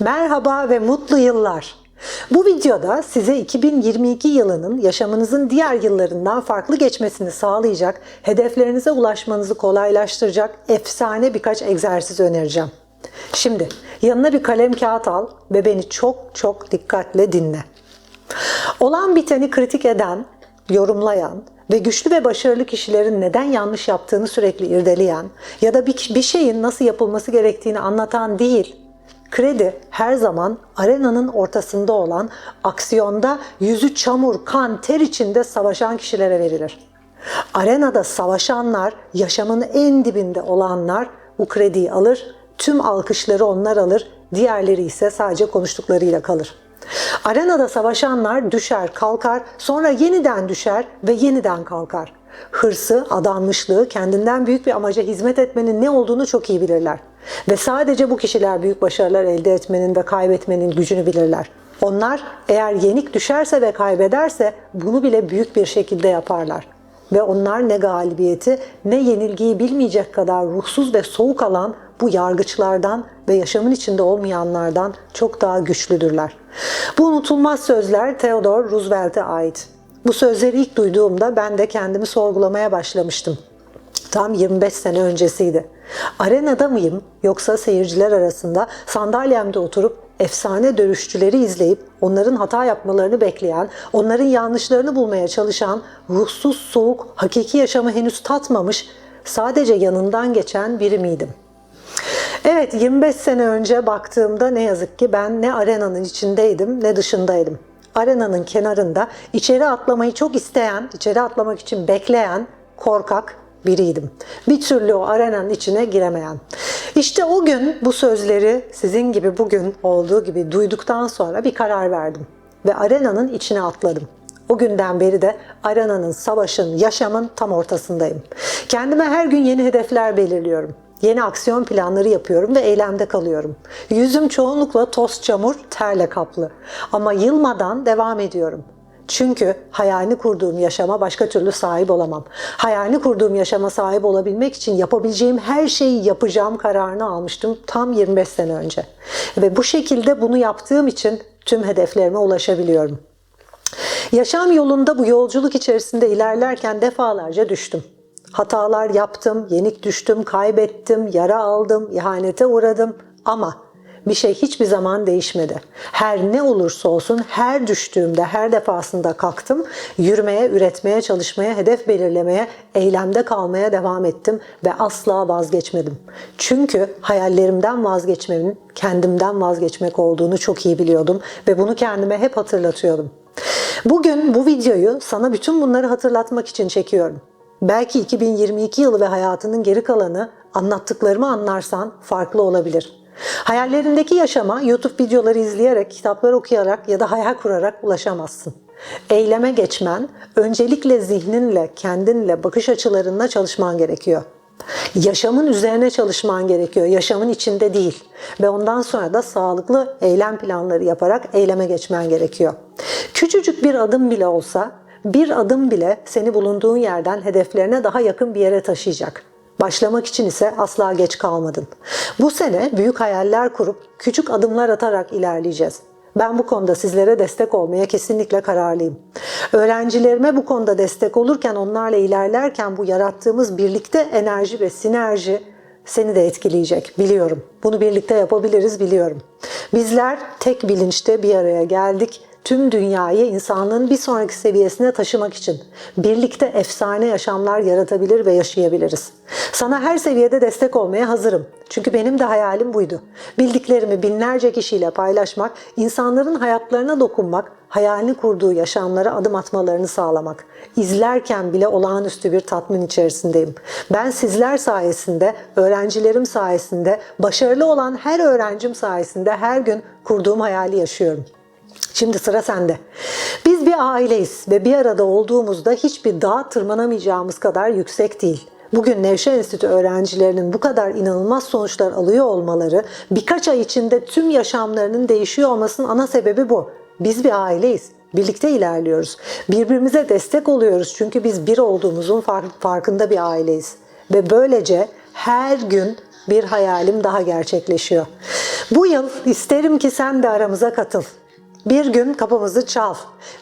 Merhaba ve mutlu yıllar. Bu videoda size 2022 yılının yaşamınızın diğer yıllarından farklı geçmesini sağlayacak, hedeflerinize ulaşmanızı kolaylaştıracak efsane birkaç egzersiz önereceğim. Şimdi yanına bir kalem kağıt al ve beni çok çok dikkatle dinle. Olan biteni kritik eden, yorumlayan ve güçlü ve başarılı kişilerin neden yanlış yaptığını sürekli irdeleyen ya da bir, şeyin nasıl yapılması gerektiğini anlatan değil, kredi her zaman arenanın ortasında olan, aksiyonda yüzü çamur, kan, ter içinde savaşan kişilere verilir. Arenada savaşanlar, yaşamın en dibinde olanlar bu krediyi alır, tüm alkışları onlar alır, diğerleri ise sadece konuştuklarıyla kalır. Arenada savaşanlar düşer, kalkar, sonra yeniden düşer ve yeniden kalkar. Hırsı, adanmışlığı, kendinden büyük bir amaca hizmet etmenin ne olduğunu çok iyi bilirler. Ve sadece bu kişiler büyük başarılar elde etmenin ve kaybetmenin gücünü bilirler. Onlar eğer yenik düşerse ve kaybederse bunu bile büyük bir şekilde yaparlar. Ve onlar ne galibiyeti ne yenilgiyi bilmeyecek kadar ruhsuz ve soğuk alan bu yargıçlardan ve yaşamın içinde olmayanlardan çok daha güçlüdürler. Bu unutulmaz sözler Theodore Roosevelt'e ait. Bu sözleri ilk duyduğumda ben de kendimi sorgulamaya başlamıştım. Tam 25 sene öncesiydi. Arenada mıyım yoksa seyirciler arasında sandalyemde oturup efsane dövüşçüleri izleyip onların hata yapmalarını bekleyen, onların yanlışlarını bulmaya çalışan, ruhsuz, soğuk, hakiki yaşamı henüz tatmamış, sadece yanından geçen biri miydim? Evet 25 sene önce baktığımda ne yazık ki ben ne arenanın içindeydim ne dışındaydım. Arenanın kenarında içeri atlamayı çok isteyen, içeri atlamak için bekleyen, korkak biriydim. Bir türlü o arenanın içine giremeyen. İşte o gün bu sözleri sizin gibi bugün olduğu gibi duyduktan sonra bir karar verdim ve arenanın içine atladım. O günden beri de arenanın, savaşın, yaşamın tam ortasındayım. Kendime her gün yeni hedefler belirliyorum. Yeni aksiyon planları yapıyorum ve eylemde kalıyorum. Yüzüm çoğunlukla toz çamur, terle kaplı. Ama yılmadan devam ediyorum. Çünkü hayalini kurduğum yaşama başka türlü sahip olamam. Hayalini kurduğum yaşama sahip olabilmek için yapabileceğim her şeyi yapacağım kararını almıştım tam 25 sene önce. Ve bu şekilde bunu yaptığım için tüm hedeflerime ulaşabiliyorum. Yaşam yolunda bu yolculuk içerisinde ilerlerken defalarca düştüm. Hatalar yaptım, yenik düştüm, kaybettim, yara aldım, ihanete uğradım ama bir şey hiçbir zaman değişmedi. Her ne olursa olsun her düştüğümde, her defasında kalktım, yürümeye, üretmeye, çalışmaya, hedef belirlemeye, eylemde kalmaya devam ettim ve asla vazgeçmedim. Çünkü hayallerimden vazgeçmemin kendimden vazgeçmek olduğunu çok iyi biliyordum ve bunu kendime hep hatırlatıyordum. Bugün bu videoyu sana bütün bunları hatırlatmak için çekiyorum. Belki 2022 yılı ve hayatının geri kalanı anlattıklarımı anlarsan farklı olabilir. Hayallerindeki yaşama YouTube videoları izleyerek, kitaplar okuyarak ya da hayal kurarak ulaşamazsın. Eyleme geçmen, öncelikle zihninle, kendinle, bakış açılarınla çalışman gerekiyor. Yaşamın üzerine çalışman gerekiyor, yaşamın içinde değil. Ve ondan sonra da sağlıklı eylem planları yaparak eyleme geçmen gerekiyor. Küçücük bir adım bile olsa, bir adım bile seni bulunduğun yerden hedeflerine daha yakın bir yere taşıyacak. Başlamak için ise asla geç kalmadın. Bu sene büyük hayaller kurup küçük adımlar atarak ilerleyeceğiz. Ben bu konuda sizlere destek olmaya kesinlikle kararlıyım. Öğrencilerime bu konuda destek olurken, onlarla ilerlerken bu yarattığımız birlikte enerji ve sinerji seni de etkileyecek biliyorum. Bunu birlikte yapabiliriz biliyorum. Bizler tek bilinçte bir araya geldik tüm dünyayı insanlığın bir sonraki seviyesine taşımak için birlikte efsane yaşamlar yaratabilir ve yaşayabiliriz. Sana her seviyede destek olmaya hazırım. Çünkü benim de hayalim buydu. Bildiklerimi binlerce kişiyle paylaşmak, insanların hayatlarına dokunmak, hayalini kurduğu yaşamlara adım atmalarını sağlamak. İzlerken bile olağanüstü bir tatmin içerisindeyim. Ben sizler sayesinde, öğrencilerim sayesinde, başarılı olan her öğrencim sayesinde her gün kurduğum hayali yaşıyorum. Şimdi sıra sende. Biz bir aileyiz ve bir arada olduğumuzda hiçbir dağ tırmanamayacağımız kadar yüksek değil. Bugün Nevşehir Enstitü öğrencilerinin bu kadar inanılmaz sonuçlar alıyor olmaları, birkaç ay içinde tüm yaşamlarının değişiyor olmasının ana sebebi bu. Biz bir aileyiz. Birlikte ilerliyoruz. Birbirimize destek oluyoruz çünkü biz bir olduğumuzun farkında bir aileyiz. Ve böylece her gün bir hayalim daha gerçekleşiyor. Bu yıl isterim ki sen de aramıza katıl. Bir gün kapımızı çal.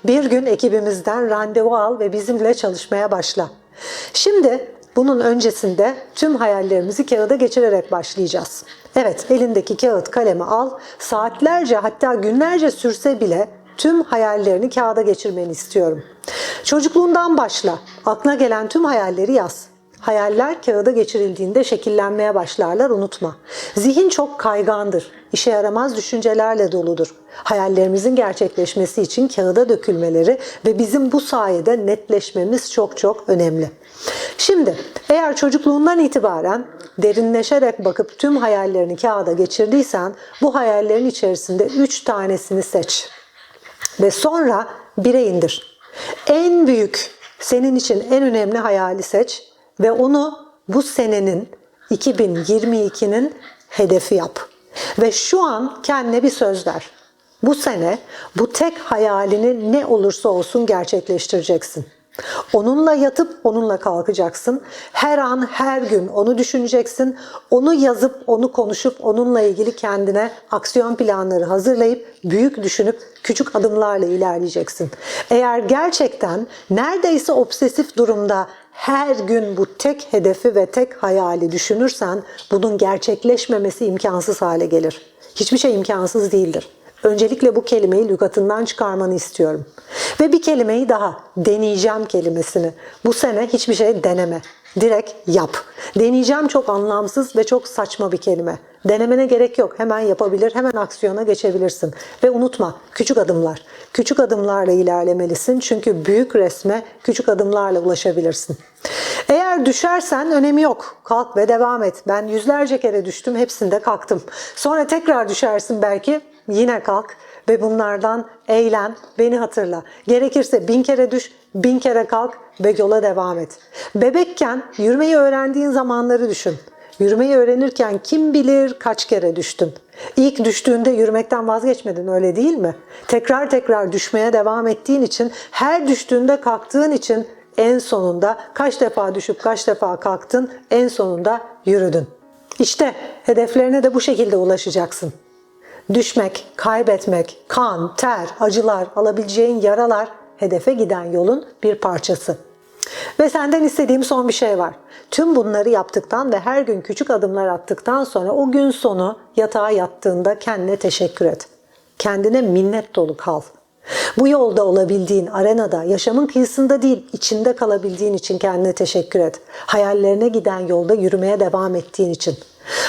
Bir gün ekibimizden randevu al ve bizimle çalışmaya başla. Şimdi bunun öncesinde tüm hayallerimizi kağıda geçirerek başlayacağız. Evet, elindeki kağıt kalemi al. Saatlerce hatta günlerce sürse bile tüm hayallerini kağıda geçirmeni istiyorum. Çocukluğundan başla. Aklına gelen tüm hayalleri yaz. Hayaller kağıda geçirildiğinde şekillenmeye başlarlar unutma. Zihin çok kaygandır. İşe yaramaz düşüncelerle doludur. Hayallerimizin gerçekleşmesi için kağıda dökülmeleri ve bizim bu sayede netleşmemiz çok çok önemli. Şimdi eğer çocukluğundan itibaren derinleşerek bakıp tüm hayallerini kağıda geçirdiysen bu hayallerin içerisinde 3 tanesini seç ve sonra bire indir. En büyük, senin için en önemli hayali seç ve onu bu senenin 2022'nin hedefi yap. Ve şu an kendine bir söz ver. Bu sene bu tek hayalini ne olursa olsun gerçekleştireceksin. Onunla yatıp onunla kalkacaksın. Her an her gün onu düşüneceksin. Onu yazıp onu konuşup onunla ilgili kendine aksiyon planları hazırlayıp büyük düşünüp küçük adımlarla ilerleyeceksin. Eğer gerçekten neredeyse obsesif durumda her gün bu tek hedefi ve tek hayali düşünürsen bunun gerçekleşmemesi imkansız hale gelir. Hiçbir şey imkansız değildir. Öncelikle bu kelimeyi lügatından çıkarmanı istiyorum. Ve bir kelimeyi daha, deneyeceğim kelimesini. Bu sene hiçbir şey deneme. Direkt yap. Deneyeceğim çok anlamsız ve çok saçma bir kelime. Denemene gerek yok. Hemen yapabilir, hemen aksiyona geçebilirsin. Ve unutma, küçük adımlar. Küçük adımlarla ilerlemelisin. Çünkü büyük resme küçük adımlarla ulaşabilirsin. Eğer düşersen önemi yok. Kalk ve devam et. Ben yüzlerce kere düştüm, hepsinde kalktım. Sonra tekrar düşersin belki, yine kalk ve bunlardan eğlen, beni hatırla. Gerekirse bin kere düş, bin kere kalk ve yola devam et. Bebekken yürümeyi öğrendiğin zamanları düşün. Yürümeyi öğrenirken kim bilir kaç kere düştün. İlk düştüğünde yürümekten vazgeçmedin öyle değil mi? Tekrar tekrar düşmeye devam ettiğin için, her düştüğünde kalktığın için en sonunda kaç defa düşüp kaç defa kalktın, en sonunda yürüdün. İşte hedeflerine de bu şekilde ulaşacaksın. Düşmek, kaybetmek, kan, ter, acılar, alabileceğin yaralar hedefe giden yolun bir parçası. Ve senden istediğim son bir şey var. Tüm bunları yaptıktan ve her gün küçük adımlar attıktan sonra o gün sonu yatağa yattığında kendine teşekkür et. Kendine minnet dolu kal. Bu yolda olabildiğin, arenada, yaşamın kıyısında değil, içinde kalabildiğin için kendine teşekkür et. Hayallerine giden yolda yürümeye devam ettiğin için.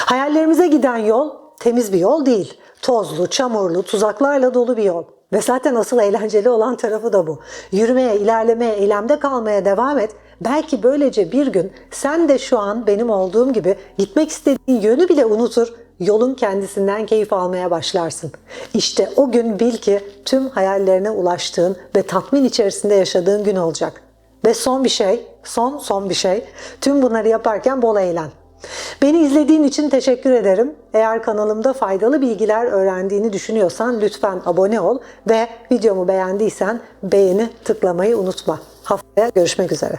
Hayallerimize giden yol temiz bir yol değil. Tozlu, çamurlu, tuzaklarla dolu bir yol. Ve zaten asıl eğlenceli olan tarafı da bu. Yürümeye, ilerlemeye, eylemde kalmaya devam et. Belki böylece bir gün sen de şu an benim olduğum gibi gitmek istediğin yönü bile unutur, yolun kendisinden keyif almaya başlarsın. İşte o gün bil ki tüm hayallerine ulaştığın ve tatmin içerisinde yaşadığın gün olacak. Ve son bir şey, son son bir şey, tüm bunları yaparken bol eğlen. Beni izlediğin için teşekkür ederim. Eğer kanalımda faydalı bilgiler öğrendiğini düşünüyorsan lütfen abone ol ve videomu beğendiysen beğeni tıklamayı unutma. Haftaya görüşmek üzere.